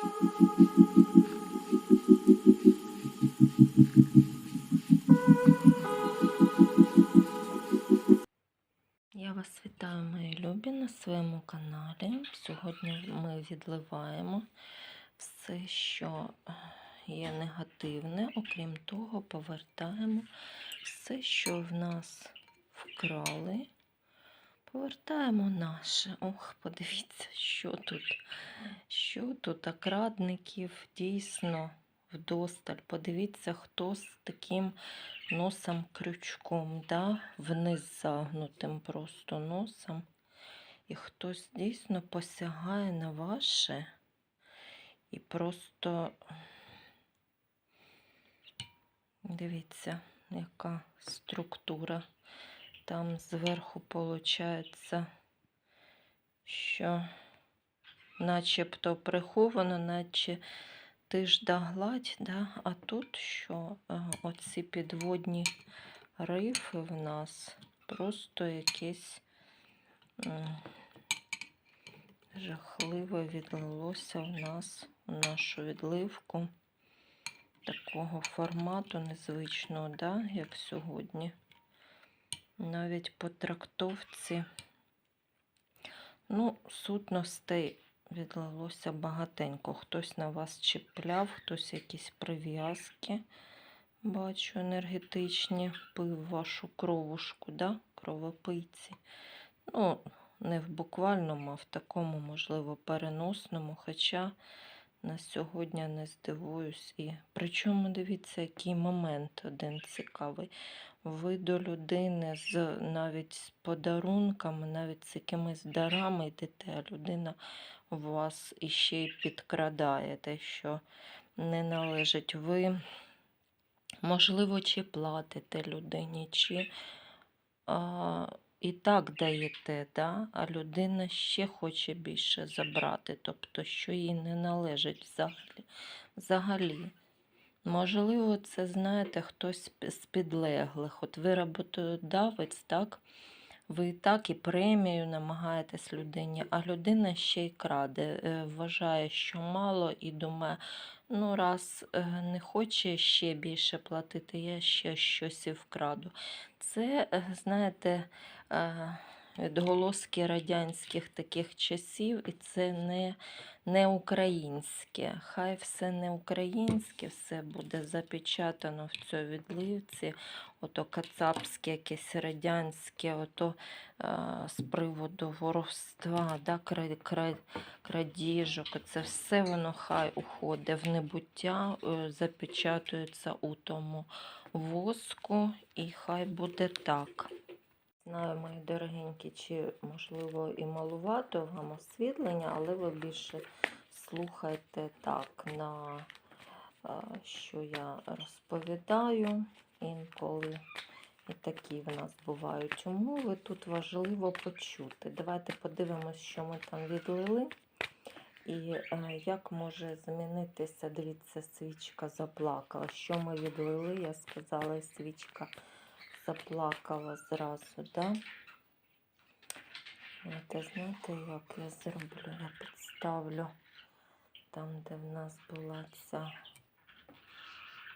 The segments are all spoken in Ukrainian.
Я вас вітаю, мої любі, на своєму каналі. Сьогодні ми відливаємо все, що е, є негативне. Окрім того, повертаємо все, що в нас вкрали. Повертаємо наше. Ох, подивіться, що тут. Що тут окрадників дійсно вдосталь. Подивіться, хто з таким носом крючком, да? вниз загнутим просто носом. І хтось дійсно посягає на ваше і просто дивіться, яка структура. Там зверху виходить, що начебто приховано, наче ти ж да гладь, да? а тут що оці підводні рифи в нас просто якесь жахливе відлилося в нас у нашу відливку такого формату незвичного, да? як сьогодні. Навіть по трактовці, ну, сутностей відлилося багатенько. Хтось на вас чіпляв, хтось якісь прив'язки, бачу, енергетичні, пив вашу кровушку, да? кровопийці. Ну, не в буквальному, а в такому, можливо, переносному. Хоча на сьогодні не здивуюсь. І причому дивіться, який момент один цікавий. Ви до людини з навіть з подарунками, навіть з якимись дарами йдете, а людина вас іще й підкрадає те, що не належить. Ви, можливо, чи платите людині, чи а, і так даєте, да? а людина ще хоче більше забрати, тобто, що їй не належить взагалі. взагалі. Можливо, це, знаєте, хтось з підлеглих. От ви роботодавець, так? Ви і так і премію намагаєтесь людині, а людина ще й краде, е, вважає, що мало, і думає, ну, раз е, не хоче ще більше платити, я ще щось і вкраду. Це, е, знаєте, відголоски радянських таких часів, і це не не українське. Хай все не українське, все буде запечатано в цій відливці. Ото кацапське, якесь радянське, ото а, з приводу воровства, да, кра, кра, крадіжок. Це все воно хай уходить в небуття, е, запечатується у тому воску, і хай буде так. Знаю, мої дорогенькі, чи, можливо, і малувато вам освітлення, але ви більше слухайте так, на що я розповідаю. Інколи і такі в нас бувають умови. Тут важливо почути. Давайте подивимося, що ми там відлили. І е, як може змінитися, дивіться, свічка заплакала. Що ми відлили, я сказала, свічка заплакала зразу, да? Це знаєте, як я зроблю? Я підставлю там, де в нас була ця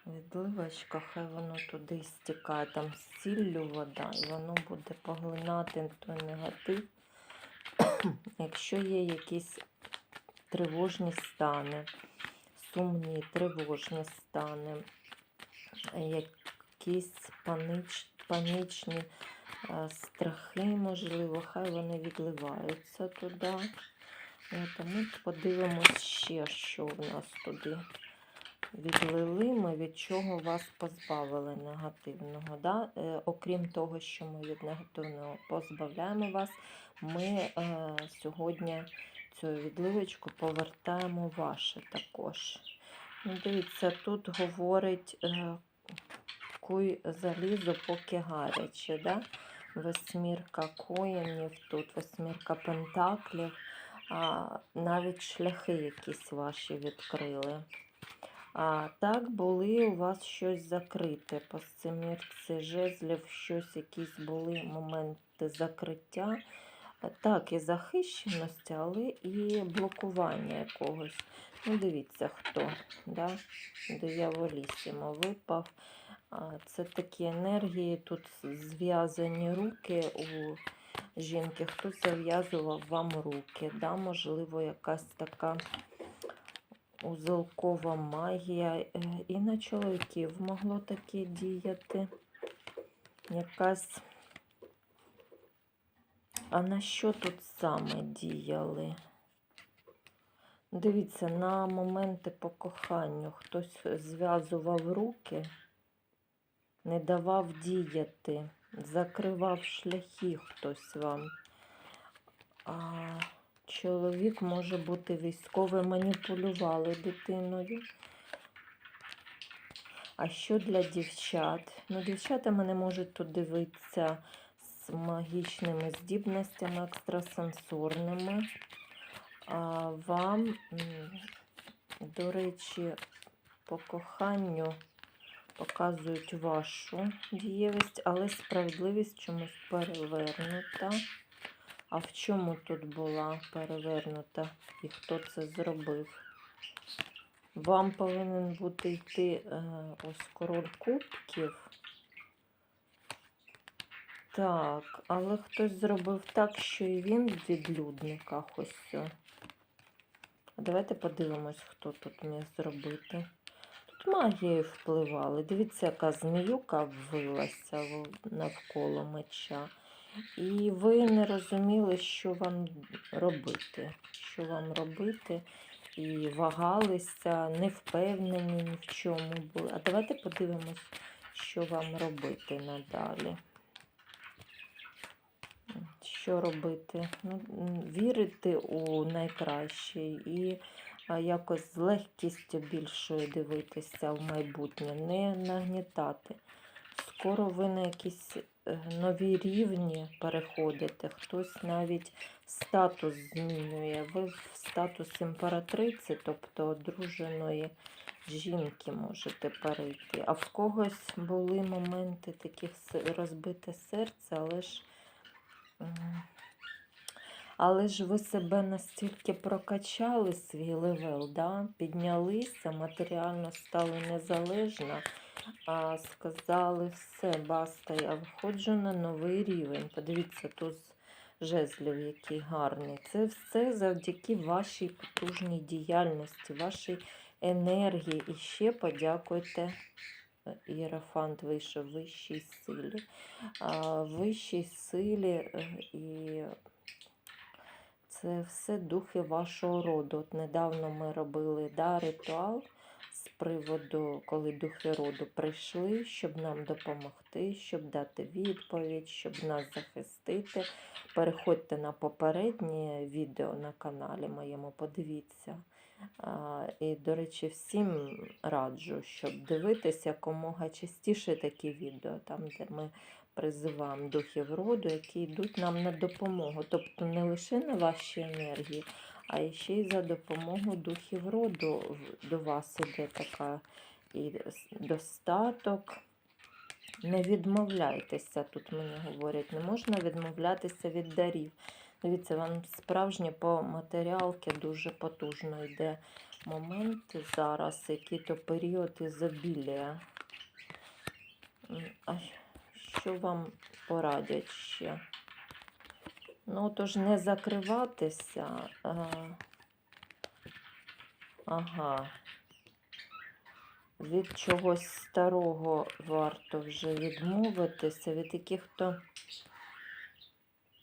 відливочка, хай воно туди стікає, там з сіллю вода, і воно буде поглинати той негатив. Якщо є якісь тривожні стани, сумні, тривожні стани, якісь панич, панічні страхи, можливо, хай вони відливаються туди. А ми подивимось ще, що в нас туди відлили, ми від чого вас позбавили негативного. Да? Е, окрім того, що ми від негативного позбавляємо вас, ми е, сьогодні цю відливочку повертаємо ваше також. Дивіться, тут говорить е, куй залізо, поки гаряче. Да? Восьмірка коїнів, тут восьмірка пентаклів, а, навіть шляхи якісь ваші відкрили. А так були у вас щось закрите. По семірці жезлів щось, якісь були моменти закриття. Так, і захищеності, але і блокування якогось. Ну, дивіться, хто. Да? Дияволісімо випав. Це такі енергії, тут зв'язані руки у жінки. Хтось зав'язував вам руки. Да? Можливо, якась така узелкова магія. Е, І на чоловіків могло таке діяти. Якась. А на що тут саме діяли? Дивіться, на моменти по коханню хтось зв'язував руки, не давав діяти, закривав шляхи хтось вам. А чоловік може бути військовий, маніпулювали дитиною. А що для дівчат? Ну, дівчата мене можуть тут дивитися з магічними здібностями екстрасенсорними. А вам, до речі, по коханню показують вашу дієвість, але справедливість чомусь перевернута. А в чому тут була перевернута і хто це зробив? Вам повинен бути йти е, ось король кубків. Так, але хтось зробив так, що і він в відлюдниках ось. Давайте подивимось, хто тут міг зробити. Магією впливали. Дивіться, яка зміюка ввилася навколо меча. І ви не розуміли, що вам робити. Що вам робити. І вагалися, не впевнені ні в чому були. А давайте подивимось, що вам робити надалі. Що робити? Ну, вірити у найкраще і якось з легкістю більшою дивитися в майбутнє, не нагнітати. Скоро ви на якісь е, нові рівні переходите, хтось навіть статус змінює. Ви в статус імператриці, тобто одруженої жінки можете перейти. А в когось були моменти таких розбите серце, але ж. Але ж ви себе настільки прокачали свій левел, да? піднялися, матеріально стали незалежна, а сказали все, баста, я виходжу на новий рівень. Подивіться, тут жезлів, який гарний. Це все завдяки вашій потужній діяльності, вашій енергії. І ще подякуйте. е, вийшов вищій силі. Вищій силі е, і це все духи вашого роду. От недавно ми робили да, ритуал з приводу, коли духи роду прийшли, щоб нам допомогти, щоб дати відповідь, щоб нас захистити. Переходьте на попереднє відео на каналі моєму, подивіться. І, до речі, всім раджу, щоб дивитися якомога частіше такі відео, там, де ми призиваємо духів роду, які йдуть нам на допомогу. Тобто не лише на ваші енергії, а ще й за допомогу духів роду до вас іде така і достаток. Не відмовляйтеся, тут мені говорять, не можна відмовлятися від дарів. Дивіться, вам справжнє по матеріалки дуже потужно йде момент зараз, який-то період ізобілія. М, А що вам порадять ще? Ну, тож не закриватися. Ага. Від чогось старого варто вже відмовитися, від яких-то.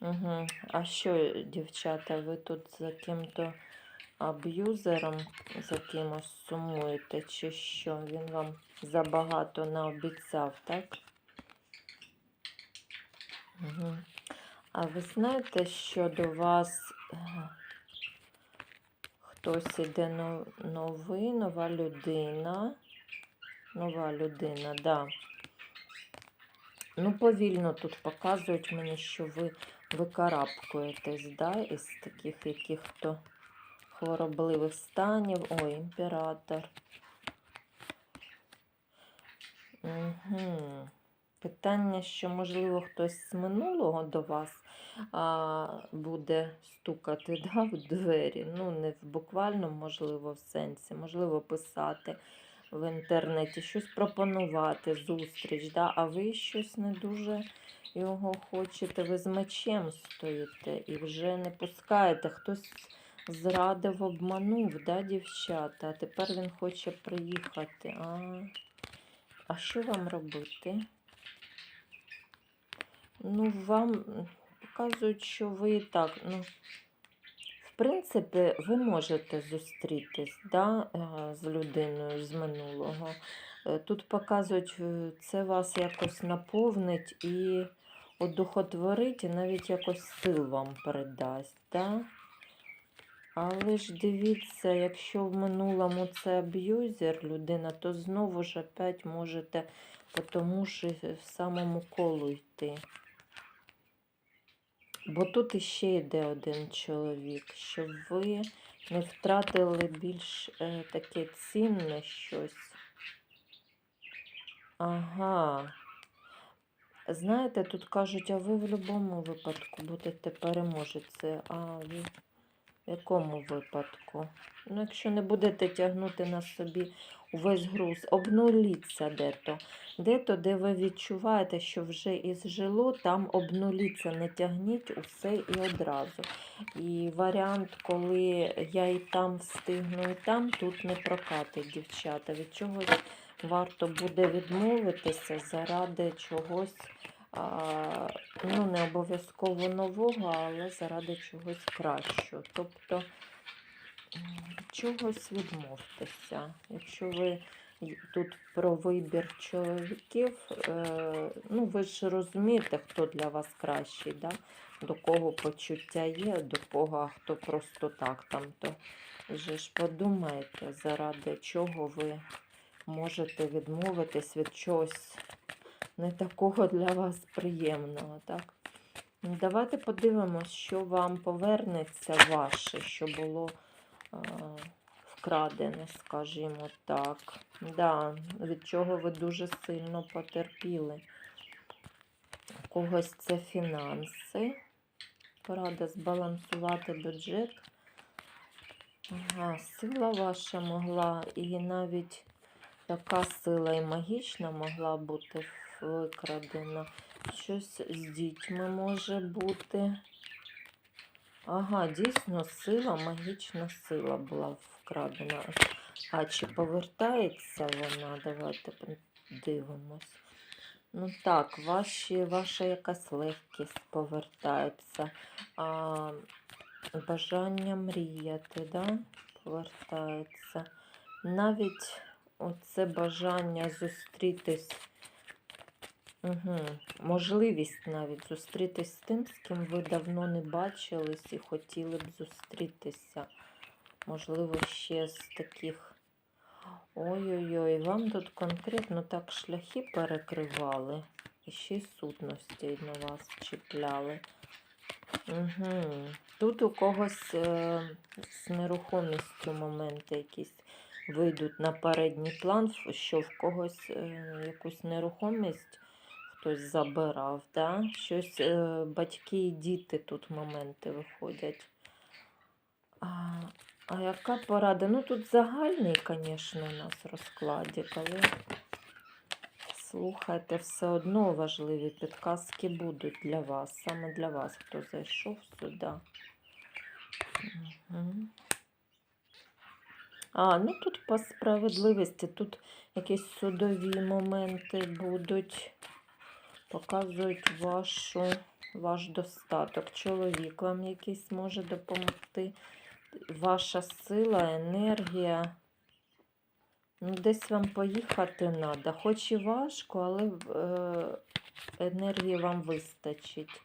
Угу. А що, дівчата, ви тут за ким-то аб'юзером, за кимось сумуєте, чи що? Він вам забагато наобіцяв, так? А ви знаєте, що до вас е, хтось іде новий, нова людина? Нова людина, да. Ну, повільно тут показують мені, що ви викарабкуєтесь, да, із таких яких-то хворобливих станів. Ой, імператор. Угу. Питання, що, можливо, хтось з минулого до вас а, буде стукати да, в двері. Ну, не в буквальному, можливо, в сенсі, можливо, писати в інтернеті, щось пропонувати, зустріч, да, а ви щось не дуже його хочете, ви з мечем стоїте і вже не пускаєте. Хтось зрадив, обманув, да, дівчата, а тепер він хоче приїхати. А, а що вам робити? Ну, вам показують, що ви і так, ну, в принципі, ви можете зустрітись да, е, з людиною з минулого. Е, Тут показують, е, це вас якось наповнить і одухотворить, і навіть якось сил вам передасть. Да? Але ж дивіться, якщо в минулому це аб'юзер людина, то знову ж опять можете по тому ж самому колу йти. Бо тут іще йде один чоловік, щоб ви не втратили більш е, таке цінне щось. Ага. Знаєте, тут кажуть, а ви в будь-якому випадку будете переможеться. А в якому випадку? Ну, якщо не будете тягнути на собі увесь груз, обнуліться де-то. Де-то, ви відчуваєте, що вже ізжило, там обнуліться, не тягніть усе і одразу. І варіант, коли я і там встигну, і там, тут не прокатить, дівчата. Від чогось варто буде відмовитися заради чогось, а, ну, не обов'язково нового, але заради чогось кращого. Тобто чогось відмовтеся. Якщо ви тут про вибір чоловіків, е, ну ви ж розумієте, хто для вас кращий, да? до кого почуття є, до кого, хто просто так там, то вже ж подумайте, заради чого ви можете відмовитись від чогось не такого для вас приємного. Так? Ну, Давайте подивимось, що вам повернеться ваше, що було вкрадене, скажімо так. Да, від чого ви дуже сильно потерпіли. У когось це фінанси. Порада збалансувати бюджет. Ага, сила ваша могла і навіть така сила і магічна могла бути викрадена. Щось з дітьми може бути. Ага, дійсно, сила, магічна сила була вкрадена. А чи повертається вона? Давайте подивимось. Ну так, ваші, ваша якась легкість повертається. А, бажання мріяти, да? повертається. Навіть оце бажання зустрітись. Угу. Можливість навіть зустрітись з тим, з ким ви давно не бачились і хотіли б зустрітися. Можливо, ще з таких. Ой-ой-ой, вам тут конкретно так шляхи перекривали. І ще й сутності на вас чіпляли. Угу. Тут у когось е, з нерухомістю моменти якісь вийдуть на передній план, що в когось е, якусь нерухомість хтось забирав. Да? Щось е, батьки і діти тут моменти виходять. А, а яка порада? Ну тут загальний, звісно, у нас розкладик, але слухайте, все одно важливі підказки будуть для вас, саме для вас, хто зайшов сюди. Мгм. А, ну тут по справедливості, тут якісь судові моменти будуть. Показують вашу, ваш достаток. Чоловік вам якийсь може допомогти. Ваша сила, енергія. Ну, десь вам поїхати треба. Хоч і важко, але е, енергії вам вистачить.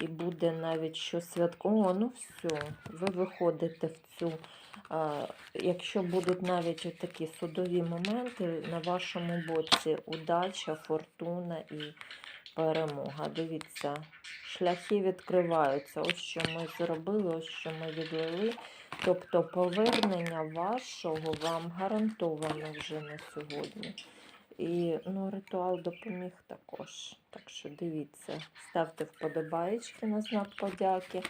І буде навіть що святково. Ну все, ви виходите в цю. А, якщо будуть навіть такі судові моменти, на вашому боці удача, фортуна і перемога. Дивіться, шляхи відкриваються. Ось що ми зробили, ось що ми відвели. Тобто повернення вашого вам гарантовано вже на сьогодні. І ну, ритуал допоміг також. Так що дивіться, ставте вподобаєчки на знак подяки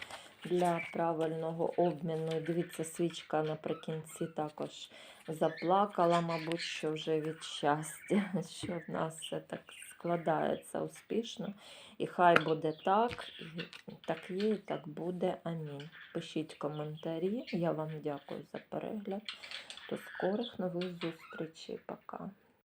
для правильного обміну. Дивіться, свічка наприкінці також заплакала, мабуть, що вже від щастя, що в нас все так складається успішно. І хай буде так, і так є, і так буде. Амінь. Пишіть коментарі. Я вам дякую за перегляд. До скорих нових зустрічей. Пока.